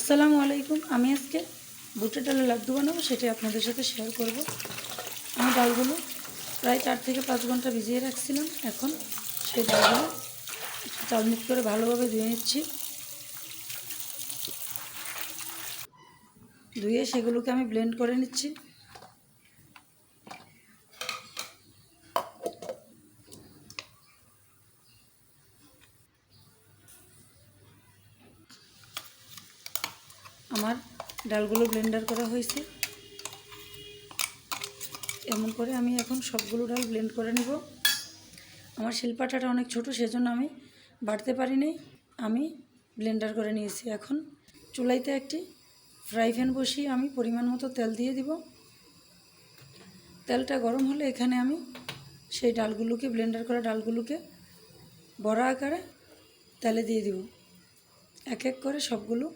আসসালামু আলাইকুম। আমি আজকে বুটের ডালের লাড্ডু বানাবো সেটি আপনাদের সাথে শেয়ার করব। আমি ডালগুলো প্রায় চার থেকে পাঁচ ঘণ্টা ভিজিয়ে রাখছিলাম। এখন সেই ডালগুলো চালমুখ করে ভালোভাবে ধুয়ে নিচ্ছি। ধুয়ে সেগুলোকে আমি ব্লেন্ড করে নিচ্ছি। আমার ডালগুলো ব্লেন্ডার করা হয়েছে। এমন করে আমি এখন সবগুলো ডাল ব্লেন্ড করে নেব। আমার শিলপাটাটা অনেক ছোট, সেজন্য আমি বাড়তে পারিনি। আমি ব্লেন্ডার করে নিয়েছি এখন। চুলাইতে একটি ফ্রাই প্যান বসিয়ে আমি পরিমাণ মতো তেল দিয়ে দিব। তেলটা গরম হলে এখানে আমি সেই ডালগুলোকে, ব্লেন্ডার করা ডালগুলোকে বড়া আকারে তেলে দিয়ে দিব। এক এক করে সবগুলো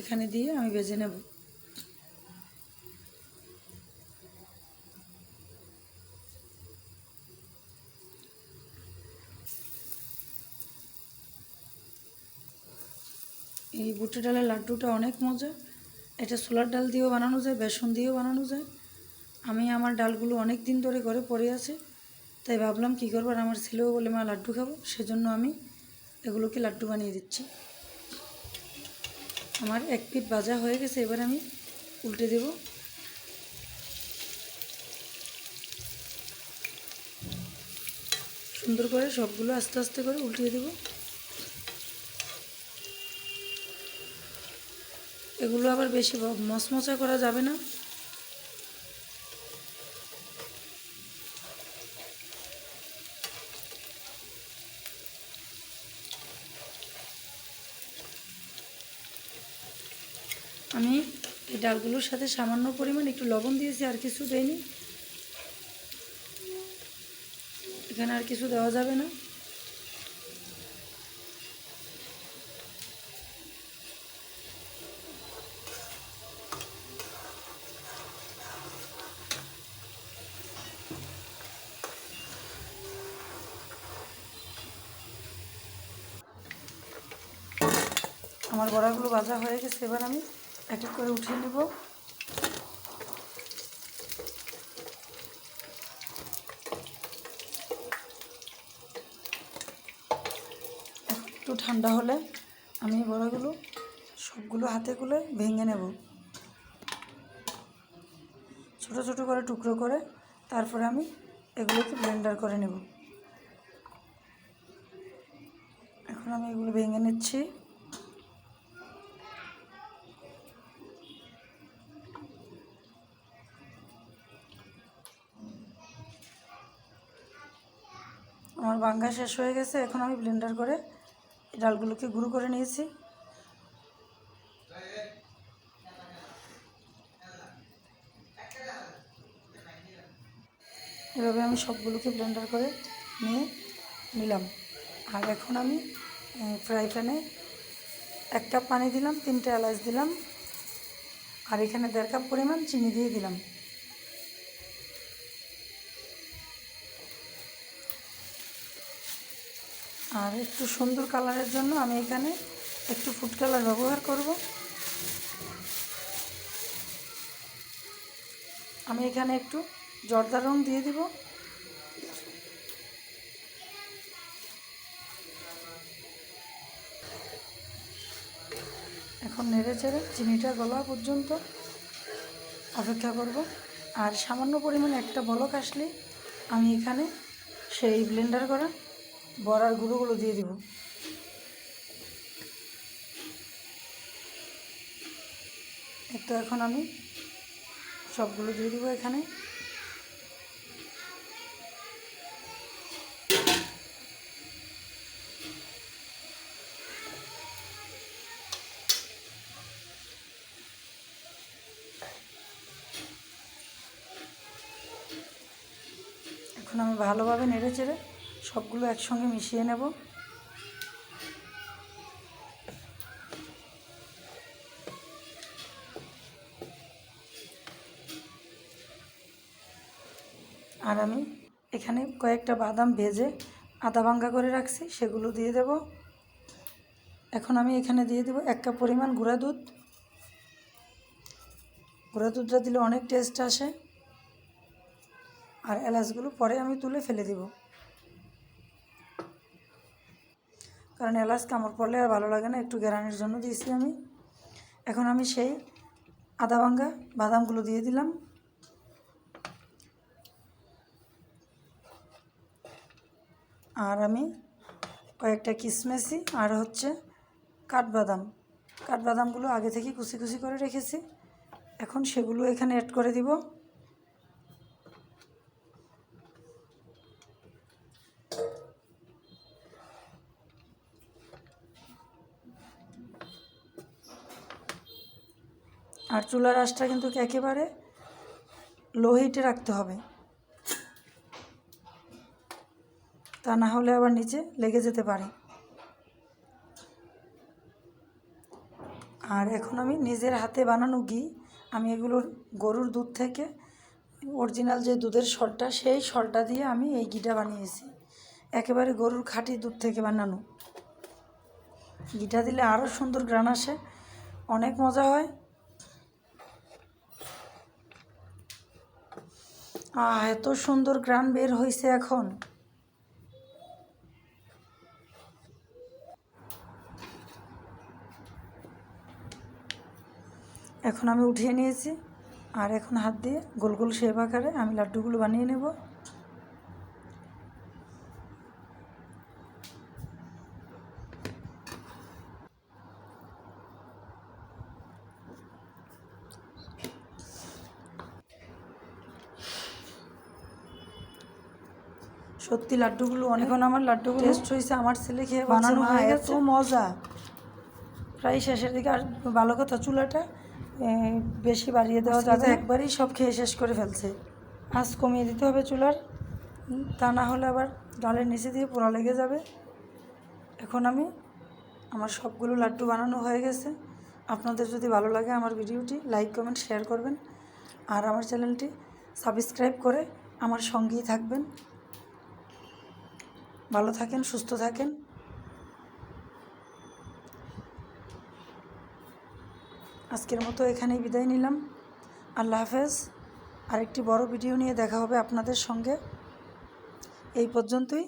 এখানে দিয়ে আমি বেজে নেব। এই বুটের ডালের লাড্ডুটা অনেক মজা। এটা ছোলার ডাল দিয়েও বানানো যায়, বেসন দিয়েও বানানো যায়। আমি আমার ডালগুলো অনেক দিন ধরে ঘরে পড়ে আছে, তাই ভাবলাম কী করব আর আমার ছেলেও বলে, মা, লাড্ডু খাব। সেজন্য আমি এগুলোকে লাড্ডু বানিয়ে দিচ্ছি। আমার এক পিট বাজা হয়ে গেছে, এবার আমি উল্টে দেব। সুন্দর করে সবগুলো আস্তে আস্তে করে উল্টিয়ে দেব। এগুলো আবার বেশি মচমচা করা যাবে না। আমি এই ডালগুলোর সাথে সামান্য পরিমাণ একটু লবণ দিয়েছি, আর কিছু দেয়নি এখানে আর কিছু দেওয়া যাবে না। আমার বড়াগুলো ভাজা হয়ে গেছে, এবার আমি এক করে উঠিয়ে নেব। একটু ঠান্ডা হলে আমি বড়াগুলো সবগুলো হাতে গুলো ভেঙে নেব। ছোট ছোট করে টুকরো করে তারপরে আমি এগুলোকে ব্লেন্ডার করে নেব। এখন আমি এগুলো ভেঙে নিচ্ছি। আমার বাঙ্গা শেষ হয়ে গেছে, এখন আমি ব্লেন্ডার করে ডালগুলোকে গুঁড়ো করে নিয়েছি। এভাবে আমি সবগুলোকে ব্লেন্ডার করে নিয়ে নিলাম। আর এখন আমি ফ্রাই প্যানে এক কাপ পানি দিলাম, তিনটে এলাচ দিলাম, আর এখানে দেড় কাপ পরিমাণ চিনি দিয়ে দিলাম। আর একটু সুন্দর কালারের জন্য আমি এখানে একটু ফুড কালার ব্যবহার করব। আমি এখানে একটু জর্দা রং দিয়ে দিব। এখন নেড়ে চেড়ে চিনিটা গলা পর্যন্ত অপেক্ষা করব। আর সামান্য পরিমাণে একটা বলক আসলে আমি এখানে সেই ব্লেন্ডার করা বড়ার গুঁড়োগুলো দিয়ে দিব। তো এখন আমি সবগুলো দিয়ে দিব এখানে। এখন আমি ভালোভাবে নেড়ে চেড়ে সবগুলো একসঙ্গে মিশিয়ে নেব। আর আমি এখানে কয়েকটা বাদাম ভেজে আদা ভাঙ্গা করে রাখছি, সেগুলো দিয়ে দেব। এখন আমি এখানে দিয়ে দেবো এক কাপ পরিমাণ গুঁড়া দুধ। গুঁড়া দুধটা দিলে অনেক টেস্ট আসে। আর এলাচগুলো পরে আমি তুলে ফেলে দিব। কারণ এলাচ কামড় পড়লে আর ভালো লাগে না, একটু গ্যারানের জন্য দিয়েছি আমি। এখন আমি সেই আদা ভাঙ্গা বাদামগুলো দিয়ে দিলাম। আর আমি কয়েকটা কিশমিশি আর হচ্ছে কাঠবাদাম। কাঠবাদামগুলো আগে থেকে কুচি কুচি করে রেখেছি। এখন সেগুলো এখানে অ্যাড করে দিব। আর চুলার আঁচটা কিন্তু একেবারে লো হিটে রাখতে হবে। তা না হলে আবার নিচে লেগে যেতে পারে। আর এখন আমি নিজের হাতে বানানো ঘি। আমি এগুলো গরুর দুধ থেকে অরিজিনাল যে দুধের সরটা, সেই সরটা দিয়ে আমি এই ঘিটা বানিয়েছি। একেবারে গরুর খাঁটি দুধ থেকে বানানো। ঘিটা দিলে আরও সুন্দর গ্রান আসে। অনেক মজা হয়। এত সুন্দর গ্রান বের হয়েছে এখন। এখন আমি উঠিয়ে নিয়েছি, আর এখন হাত দিয়ে গোল গোল শেপ আকারে আমি লাড্ডুগুলো বানিয়ে নেব। সত্যি লাড্ডুগুলো অনেক এখন আমার লাড্ডুগুলো টেস্ট হয়েছে আমার ছেলে খেয়ে বানানো হয় এত মজা। প্রায় শেষের দিকে আর ভালো কথা চুলাটা বেশি বাড়িয়ে দেওয়া যাবে একবারই সব খেয়ে শেষ করে ফেলছে। আজ কমিয়ে দিতে হবে চুলার তা না হলে আবার ডালের নিচে দিয়ে পোড়া লেগে যাবে। এখন আমি আমার সবগুলো লাড্ডু বানানো হয়ে গেছে। আপনাদের যদি ভালো লাগে আমার ভিডিওটি লাইক কমেন্ট শেয়ার করবেন। আর আমার চ্যানেলটি সাবস্ক্রাইব করে আমার সঙ্গেই থাকবেন। ভালো থাকেন, সুস্থ থাকেন। আজকের মতো এখানেই বিদায় নিলাম। আল্লাহ হাফেজ। আরেকটি বড় ভিডিও নিয়ে দেখা হবে আপনাদের সঙ্গে। এই পর্যন্তই।